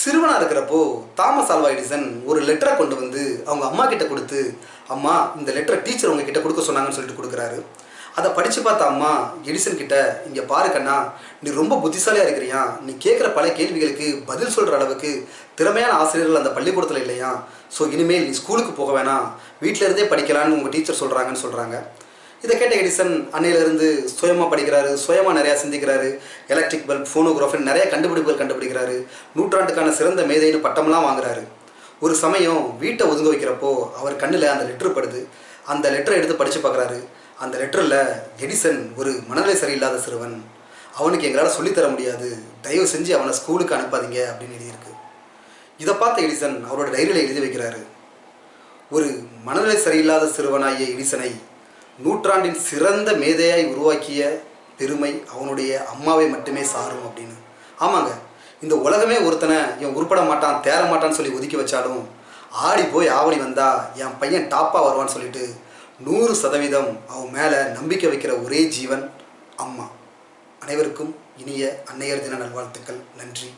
சிறுவனாக இருக்கிறப்போ Thomas Alva Edison ஒரு லெட்டரை கொண்டு வந்து அவங்க அம்மா கிட்ட கொடுத்து அம்மா இந்த லெட்டரை டீச்சர் உங்க கிட்ட கொடுக்க சொன்னாங்கன்னு சொல்லிட்டு கொடுக்குறாரு. அதை படித்து பார்த்த அம்மா எடிசன் கிட்ட இங்கே பாருக்கண்ணா நீ ரொம்ப புத்திசாலியாக இருக்கிறியா. நீ கேட்குற பல கேள்விகளுக்கு பதில் சொல்கிற அளவுக்கு திறமையான ஆசிரியர்கள் அந்த பள்ளிக்கூடத்தில் இல்லையா. ஸோ இனிமேல் நீ ஸ்கூலுக்கு போக வேணாம். வீட்டிலேருந்தே படிக்கலான்னு உங்கள் டீச்சர் சொல்கிறாங்கன்னு சொல்கிறாங்க இதை கேட்ட எடிசன் அன்னையிலிருந்து சுயமாக படிக்கிறாரு சுயமாக நிறையா சிந்திக்கிறாரு. எலக்ட்ரிக் பல்ப் ஃபோனோகிராஃபர் நிறைய கண்டுபிடிப்புகள் கண்டுபிடிக்கிறாரு. நூற்றாண்டுக்கான சிறந்த மேதைன்னு பட்டம்லாம் வாங்குறாரு. ஒரு சமயம் வீட்டை ஒதுங்க வைக்கிறப்போ அவர் கண்ணில் அந்த லெட்ரு படுது. அந்த லெட்டரை எடுத்து படித்து பார்க்குறாரு. அந்த லெட்டரில் எடிசன் ஒரு மனநிலை சரியில்லாத சிறுவன். அவனுக்கு எங்களால் சொல்லித்தர முடியாது. தயவு செஞ்சு அவனை ஸ்கூலுக்கு அனுப்பாதீங்க அப்படின்னு எழுதியிருக்கு. இதை பார்த்த எடிசன் அவரோட டைரியில் எழுதி வைக்கிறாரு. ஒரு மனநிலை சரியில்லாத சிறுவனாகிய எடிசனை நூற்றாண்டின் சிறந்த மேதையாய் உருவாக்கிய பெருமை அவனுடைய அம்மாவை மட்டுமே சாரும் அப்படின்னு. ஆமாங்க. இந்த உலகமே ஒருத்தனை என் உருப்பட மாட்டான் தேர மாட்டான்னு சொல்லி ஒதுக்கி வச்சாலும் ஆடி போய் ஆவணி வந்தா என் பையன் டாப்பாக வருவான்னு சொல்லிட்டு நூறு சதவீதம் அவன் மேலே நம்பிக்கை வைக்கிற ஒரே ஜீவன் அம்மா. அனைவருக்கும் இனிய அன்னையர் தின நல்வாழ்த்துக்கள். நன்றி.